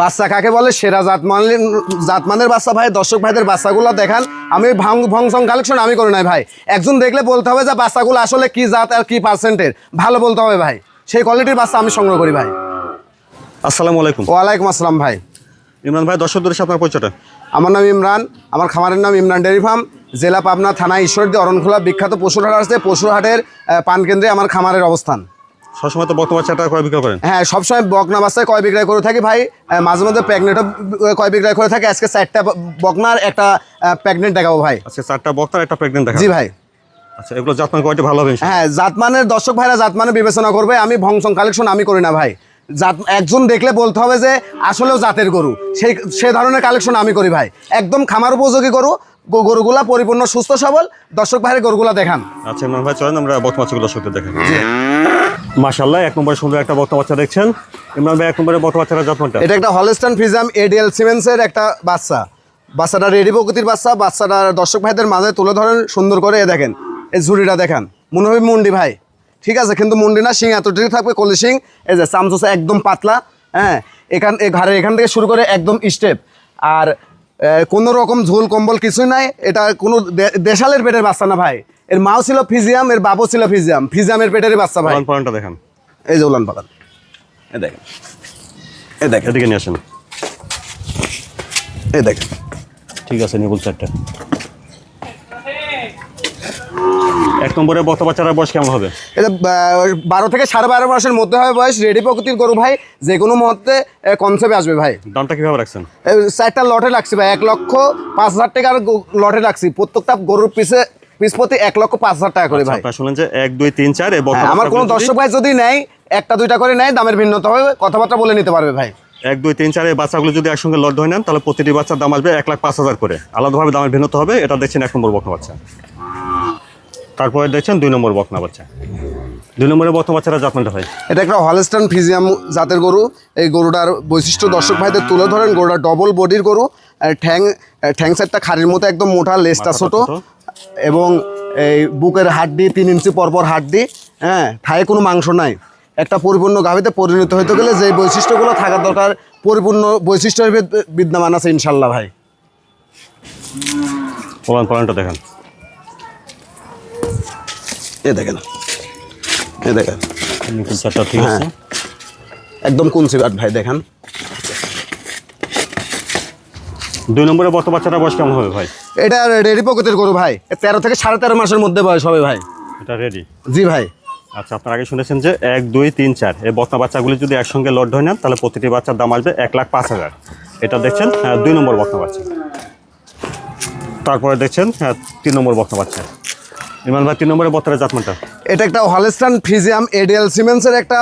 বাচ্চা কাকে বলে? সেরা জাতমানের জাতমানের বাচ্চা ভাই দর্শক ভাইদের বাচ্চাগুলো দেখান। আমি ভাং ভংসং কালেকশন আমি করি নাই ভাই। একজন দেখলে বলতে হবে যে বাচ্চাগুলো আসলে কি জাত আর কি পার্সেন্টের ভালো বলতে হবে ভাই। সেই কোয়ালিটির বাচ্চা আমি সংগ্রহ করি ভাই। আসসালামু আলাইকুম। ওয়ালাইকুম আসসালাম ভাই। ইমরান ভাই দর্শকদের সাথে আপনার পরিচয়টা? আমার নাম ইমরান। আমার খামারের নাম ইমরান ডেয়ারি ফার্ম। জেলা পাবনা থানা ঈশ্বরদী অরণখোলা বিখ্যাত পশুর হাট আছে। পশুর হাটের আহ, পানকেন্দ্রে আমার খামারের অবস্থান। সবসময় তো বর্তমান চারটা করে বিক্রি করেন? হ্যাঁ সবসময় বকনা বাচ্চায় কয় বিক্রয় করে থাকি ভাই। মাঝে মধ্যে প্রেগনেন্টও কয় বিক্রয় করে থাকি। আজকে চারটা বকনার একটা প্রেগনেন্ট দেখাবো ভাই। আচ্ছা চারটা বক্তার একটা প্রেগনেন্ট দেখা জি ভাই। আচ্ছা এগুলো যত্ন কোয়ালিটি ভালো হবে। হ্যাঁ জাতমানের দর্শক ভাইরা জাতমানের বিবেচনা করবে আমি ভংসং কালেকশন আমি করি না ভাই। জাত একজন দেখলে বলতে হবে যে আসলেও জাতের গরু সেই সে ধরনের কালেকশন আমি করি ভাই। একদম খামার উপযোগী গরু গরুগুলা পরিপূর্ণ সুস্থ সবল। দর্শক ভাইয়ের গরুগুলা দেখান। আচ্ছা ইমরান ভাই চলেন আমরা বর্তমান দর্শকদের দেখেন মাশাল্লাহ এক নম্বরে সুন্দর একটা বর্তমান বাচ্চা দেখছেন। ইমরান ভাই এক নম্বরে বর্তমান বাচ্চার যত্নটা? এটা একটা হলস্টান ফিজাম এডিএল সিমেন্সের একটা বাচ্চা। বাচ্চাটা রেডি প্রকৃতির বাচ্চা। বাচ্চাটা দর্শক ভাইদের মাঝে তুলে ধরেন সুন্দর করে এ দেখেন। এই ঝুড়িটা দেখান। মনে হবে মুন্ডি ভাই। ঠিক আছে কিন্তু মুন্ডি না শিং এতটুকু থাকবে কলি শিং। এই যে চামচোসা একদম পাতলা হ্যাঁ। এখান এই ঘাড়ের এখান থেকে শুরু করে একদম স্টেপ আর কোনো রকম ঝোল কম্বল কিছুই নাই। এটা কোনো দেশালের পেটের বাচ্চা না ভাই। এর মাও ছিল ফিজিয়াম এর বাবু ছিল ফিজিয়াম। ফিজিয়ামের পেটের বাচ্চা ভাই। পয়েন্ট পয়েন্টটা দেখেন। এই যে উলান পাকান এ দেখেন। এ দেখেন। এদিকে নিয়ে আসেন। এ দেখেন। ঠিক আছে নিবুল চারটা এক নম্বরে বর্তমান বাচ্চারা বয়স কেমন হবে? এটা বারো থেকে সাড়ে বারো মাসের মধ্যে হবে বয়স। রেডি প্রকৃতির গরু ভাই যে কোনো মুহূর্তে কনসেপ্টে আসবে ভাই। দামটা কীভাবে রাখছেন? চারটা লটে লাগছে ভাই এক লক্ষ পাঁচ হাজার টাকার লটে রাখছি প্রত্যেকটা গরুর পিছে পিস প্রতি এক লক্ষ পাঁচ হাজার টাকা করে ভাই। শুনলেন যে এক দুই তিন চার হ্যাঁ, আমার কোনো দর্শক ভাই যদি নেয় একটা দুইটা করে নেয় দামের ভিন্নতা হবে কথাবার্তা বলে নিতে পারবে ভাই। এক দুই তিন চার এই বাচ্চাগুলো যদি একসঙ্গে লট ধরে নেন তাহলে প্রতিটি বাচ্চার দাম আসবে এক লাখ পাঁচ হাজার করে। আলাদাভাবে দামের ভিন্নতা হবে এটা দেখছেন এক নম্বর বকনা বাচ্চা। তারপরে দেখছেন দুই নম্বর বকনা বাচ্চা। দুই নম্বরে বকনা বাচ্চারা যত্নটা হয়। এটা একটা হলস্টান ফিজিয়াম জাতের গরু। এই গরুটার বৈশিষ্ট্য দর্শক ভাইদের তুলে ধরেন গরুটা ডবল বডির গরু। আর ঠ্যাং ঠ্যাং সেটটা খাড়ির মতো একদম মোটা লেজটা ছোট। এবং এই বুকের হাড্ডি তিন ইঞ্চি পরপর হাড্ডি হ্যাঁ থায়ে কোনো মাংস নাই। একটা পরিপূর্ণ গাভিতে পরিণত হতে গেলে যে বৈশিষ্ট্যগুলো থাকার দরকার পরিপূর্ণ বৈশিষ্ট্য হিসেবে বিদ্যমান আছে ইনশাল্লাহ ভাই। পলান পলানটা দেখান। এ দেখেন। এ দেখেন। হ্যাঁ। একদম কুঞ্চি বাট ভাই দেখেন। দুই নম্বরে বত বাচ্চাটা বয়স কেমন হবে ভাই? এটা রেডি পকেটের গরু ভাই। তেরো থেকে সাড়ে তেরো মাসের মধ্যে বয়স হবে ভাই। এটা রেডি জি ভাই। আচ্ছা আপনার আগে শুনেছেন যে এক দুই তিন চার। এই বকনা বাচ্চাগুলি যদি একসঙ্গে লট ধরে নেন তাহলে প্রতিটি বাচ্চার দাম আসবে এক লাখ পাঁচ হাজার। এটা দেখছেন হ্যাঁ, দুই নম্বর বকনা বাচ্চা। তারপরে দেখছেন হ্যাঁ, তিন নম্বর বকনা বাচ্চা। ইমান ভাই তিন নম্বরের বত্তারের জাতমানটা। এটা একটা হলেস্টান ফিজিয়াম এডিএল সিমেন্সের একটা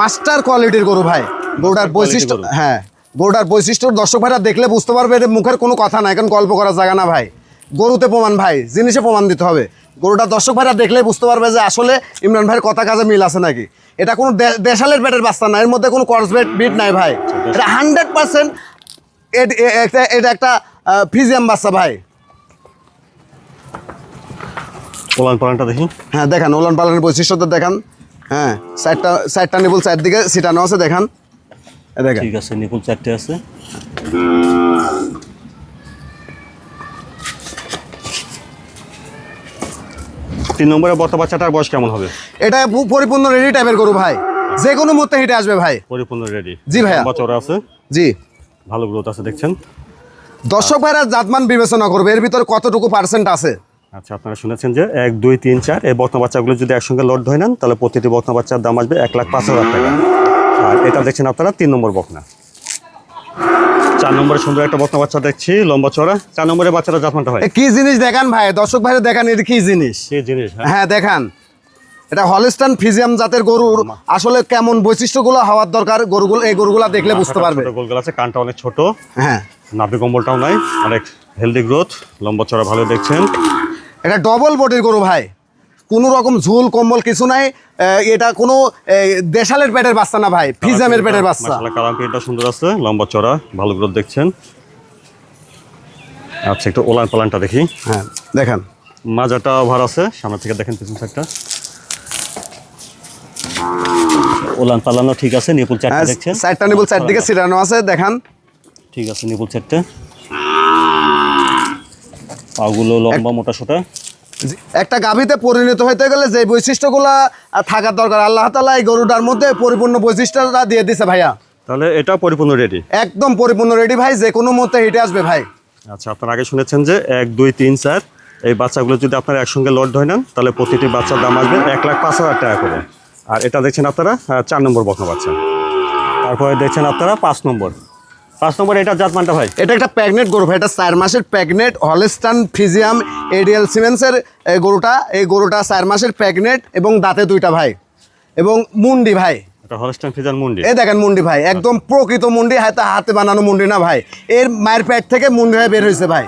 মাস্টার কোয়ালিটির গরু ভাই। গরুটার বৈশিষ্ট্য হ্যাঁ গরুটার বৈশিষ্ট্য দর্শক ভাইরা দেখলে বুঝতে পারবে এটা মুখের কোনো কথা না এখন গল্প করার জায়গা না ভাই। গরুতে প্রমাণ ভাই জিনিসে প্রমাণ দিতে হবে। গরুটা দর্শক ভাইরা দেখলে বুঝতে পারবে যে আসলে ইমরান ভাইয়ের কথা কাজে মিল আছে নাকি। এটা কোনো দেশালের পেটের বাস্তা না এর মধ্যে কোনো কর্সবেট বিট নাই ভাই। এটা হান্ড্রেড পার্সেন্ট এটা একটা ফিজিয়াম বাচ্চা ভাই। পোলান পোলানটা দেখি। হ্যাঁ দেখান ওলান পালানের বৈশিষ্ট্যটা দেখান। হ্যাঁ সাইডটা সাইডটা নিবল সাইড দিকে সিটানো আছে দেখান। দেখেন। ঠিক আছে নিকুল চারটে আছে। তিন নম্বরে বর্ত বাচ্চাটার বয়স কেমন হবে? এটা পরিপূর্ণ রেডি টাইপের গরু ভাই। যে কোনো মুহূর্তে হেঁটে আসবে ভাই। পরিপূর্ণ রেডি জি ভাইয়া। বছর আছে। জি। ভালো গ্রোথ আছে দেখছেন? দর্শক ভাইরা জাতমান বিবেচনা করবে এর ভিতরে কতটুকু পার্সেন্ট আছে? আচ্ছা আপনারা শুনেছেন যে এক দুই তিন চার এই বর্তমান বাচ্চাগুলো যদি একসঙ্গে লট ধরে নেন তাহলে প্রতিটি বকনা বাচ্চার দাম আসবে এক লাখ পাঁচ হাজার টাকা। আর এটা দেখছেন আপনারা তিন নম্বর বকনা। চার নম্বরে সুন্দর একটা বকনা বাচ্চা দেখছি লম্বা চড়া চার নম্বরে বাচ্চাটা জাতমানটা হয়। কি জিনিস দেখান ভাই? দর্শক ভাইরা দেখান এটা কি জিনিস? সেই জিনিস হ্যাঁ? হ্যাঁ দেখান। এটা হলিস্টান ফিজিয়াম জাতের গরুর আসলে কেমন বৈশিষ্ট্যগুলো হওয়ার দরকার গরুগুলো এই গরুগুলো দেখলে বুঝতে পারবে। ছোট গোলগাল আছে কানটা অনেক ছোট। হ্যাঁ। নাভি কম্বলটাও নাই অনেক হেলদি গ্রোথ লম্বা চড়া ভালো দেখছেন। এটা ডবল বডির গরু ভাই। কোনো রকম ঝুল কম্বল কিছু নাই। এটা কোনো দেশালের পেটের বাচ্চা না ভাই ফিজামের পেটের বাচ্চা। কালাম পেটটা সুন্দর আছে লম্বা চড়া ভালো গ্রোথ দেখছেন। আচ্ছা একটু ওলান পালানটা দেখি। হ্যাঁ দেখেন। মাজাটা ওভার আছে সামনে থেকে দেখেন পিছন সাইডটা ওলান পালানো ঠিক আছে নিপুল চারটে দেখছেন? সাইডটা নিবল চারদিকে সিরানো আছে দেখান। ঠিক আছে নিপুল চারটে। পাগুলো লম্বা মোটা সোটা। একটা গাভীতে পরিণত হতে গেলে যে বৈশিষ্ট্যগুলা থাকার দরকার। আল্লাহ তালা এই গরুটার মধ্যে পরিপূর্ণ বৈশিষ্ট্যটা দিয়ে দিছে ভাইয়া। তাহলে এটা পরিপূর্ণ রেডি একদম পরিপূর্ণ রেডি ভাই যে কোনো মুহূর্তে হেঁটে আসবে ভাই। আচ্ছা আপনারা আগে শুনেছেন যে এক দুই তিন চার এই বাচ্চাগুলো যদি আপনারা একসঙ্গে লোড ধরে নেন তাহলে প্রতিটি বাচ্চার দাম আসবে এক লাখ পাঁচ হাজার টাকা করে। আর এটা দেখছেন আপনারা চার নম্বর বকনা বাচ্চা। তারপরে দেখছেন আপনারা পাঁচ নম্বর। পাঁচ নম্বর এটা জাতমানটা ভাই? এটা একটা প্যাগনেট গরু ভাই এটা চার মাসের প্যাগনেট হলেস্টান ফিজিয়াম এডিএল সিমেন্সের এই গরুটা। এই গরুটা চার মাসের প্যাগনেট এবং দাঁতে দুইটা ভাই। এবং মুন্ডি ভাই। এটা হলস্টাইন ফিজার মুন্ডি? এই দেখেন মুন্ডি ভাই একদম প্রকৃত মুন্ডি হাতে হাতে বানানো মুন্ডি না ভাই। এর মায়ের পেট থেকে মুন্ডি বের হয়েছে ভাই।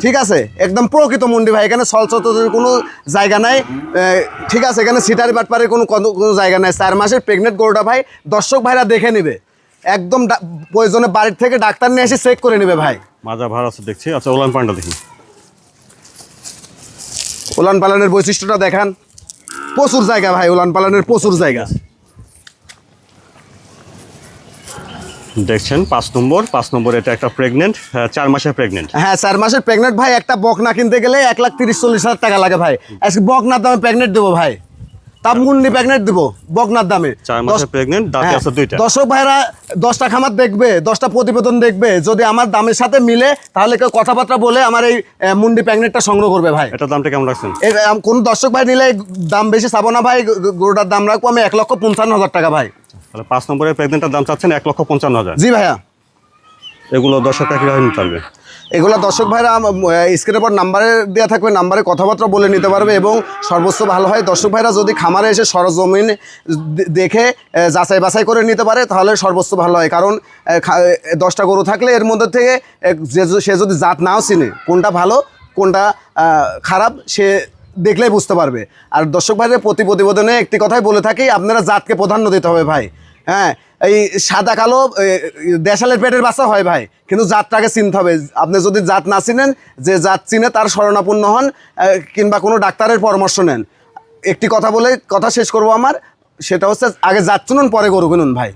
ঠিক আছে? একদম প্রকৃত মুন্ডি ভাই এখানে কোনো জায়গা নাই। ঠিক আছে এখানে সিটারি বাটপারের কোনো কোনো- কোনো জায়গা নাই। চার মাসের প্রেগনেন্ট গরুটা ভাই দর্শক ভাইরা দেখে নেবে। একদম প্রয়োজনে বাড়ির থেকে ডাক্তার নিয়ে এসে চেক করে নেবে ভাই। মাজা ভার আছে দেখছি। আচ্ছা ওলান পান্ডা দেখি। ওলান পালানের বৈশিষ্ট্যটা দেখান। প্রচুর জায়গা ভাই ওলান পালানের প্রচুর জায়গা। দেখছেন পাঁচ নম্বর পাঁচ নম্বর এটা একটা প্রেগনেন্ট চার মাসের প্রেগনেন্ট হ্যাঁ চার মাসের প্রেগনেন্ট ভাই একটা বকনা কিনতে গেলে এক লাখ তিরিশ চল্লিশ হাজার টাকা লাগে ভাই। আজকে বকনার দামে প্রেগনেন্ট দেবো ভাই। তা মুন্ডি প্রেগনেন্ট দেবো বকনার দামে। হ্যাঁ, দর্শক ভাইরা দশটা খামার দেখবে দশটা প্রতিবেদন দেখবে যদি আমার দামের সাথে মিলে তাহলে কেউ কথাবার্তা বলে আমার এই মুন্ডি প্রেগনেন্টটা সংগ্রহ করবে ভাই। এটার দামটা কেমন রাখছেন? কোন দর্শক ভাই নিলে দাম বেশি চাবো না ভাই গরুটার দাম রাখব আমি এক লক্ষ পঞ্চান্ন হাজার টাকা ভাই। তাহলে পাঁচ নম্বরের প্রেগনেন্টের দাম চাচ্ছেন এক লক্ষ পঞ্চান্ন হাজার। জি ভাইয়া। এগুলো দর্শকরা কীভাবে নিতে পারবে। এগুলো দর্শক ভাইরা স্ক্রিনের পর নাম্বারে দেওয়া থাকবে নাম্বারে কথাবার্তা বলে নিতে পারবে এবং সর্বোচ্চ ভালো হয়। দর্শক ভাইরা, যদি খামারে এসে সরজমিন দেখে যাচাই বাছাই করে নিতে পারে, তাহলে সর্বোচ্চ ভালো হয়। কারণ দশটা গরু থাকলে এর মধ্যে থেকে সে যদি জাত নাও চিনে, কোনটা ভালো, কোনটা খারাপ, সে দেখলেই বুঝতে পারবে। আর দর্শক ভাইদের প্রতি প্রতিবেদনে একটি কথাই বলে থাকি, আপনারা জাতকে প্রাধান্য দিতে হবে ভাই। হ্যাঁ এই সাদা কালো দেশালের পেটের বাসা হয় ভাই। কিন্তু জাতটাকে চিনতে হবে। আপনি যদি জাত না চিনেন, যে জাত চিনে তার শরণাপন্ন হন কিংবা কোনো ডাক্তারের পরামর্শ নেন। একটি কথা বলে কথা শেষ করব আমার। সেটা হচ্ছে আগে জাত চুনুন, পরে গরু কিনুন ভাই।